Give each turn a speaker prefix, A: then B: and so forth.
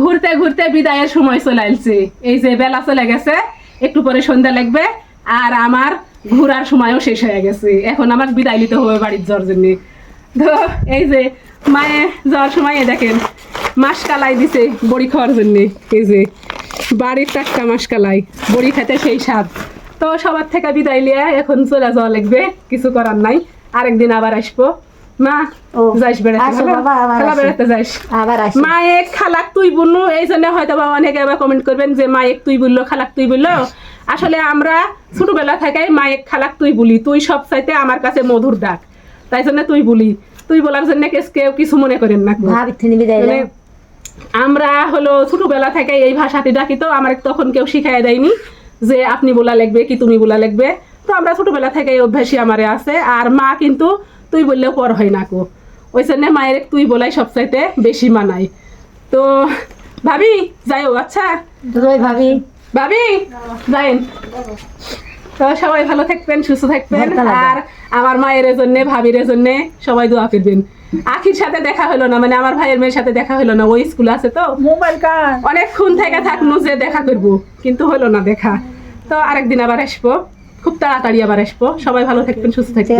A: ঘুরতে ঘুরতে বিদায়ের সময় চলে আসছে এই যে বেলা চলে গেছে, একটু পরে সন্ধ্যা লাগবে আর আমার ঘোরার সময়ও শেষ হয়ে গেছে। এখন আমার বিদায় নিতে হবে বাড়ির জ্বর জন্য। তো এই যে মায়ে যাওয়ার সময় দেখেন মাস কালাই দিছে বড়ি খাওয়ার জন্য। এই যে বাড়ির টাটকা মাস কালাই, বড়ি খেতে সেই স্বাদ। তো সবার থেকে বিদায় লিয়ে এখন চলে যাওয়া লাগবে, কিছু করার নাই। আরেকদিন আবার আসব। মা যাইস বেড়াতে
B: আসো
A: ভালো?
B: বাবা, আবার
A: খেলা
B: আসো।
A: বেড়াতে যাইস।
B: আবার আসি।
A: খালাক তুই বলল এই জন্য হয়তো বা অনেকে আবার কমেন্ট করবেন যে মায়ের তুই বলল খালাক তুই বলল আসলে আমরা ছোটবেলা থেকে খালাক তুই বলি তুই সব চাইতে আমার কাছে মধুর ডাক তাই জন্য তুই বলি। তুই বলার জন্য কেউ কিছু মনে করেন না। মানে। আমরা হলো ছোটবেলা থেকে এই ভাষাটি ডাকি তো আমার তখন কেউ শিখাই দেয়নি যে আপনি বলা লাগবে কি তুমি বলা লাগবে তো আমরা ছোটবেলা থেকে এই অভ্যাসই আমারে আছে। আর মা কিন্তু তুই বললেও পর হয় না কো। ওই জন্য মায়ের তুই বলাই সবচাইতে বেশি মানাই তো ভাবি যাইও আচ্ছা?
B: ভাবি।
A: ভাবি যাইন। তো সবাই ভালো থাকবেন সুস্থ থাকবেন। আর আমার মায়ের জন্য ভাবির জন্য সবাই দোয়া করবেন। আখির সাথে দেখা হলো না মানে আমার ভাইয়ের মেয়ের সাথে দেখা হলো না ওই স্কুল আছে তো?
C: মোবাইল কার
A: অনেকক্ষণ থেকে থাকল যে দেখা করব কিন্তু হলো না দেখা। তো আরেকদিন আবার আসব খুব তাড়াতাড়ি আবার আসব। সবাই ভালো থাকবেন সুস্থ থাকবেন।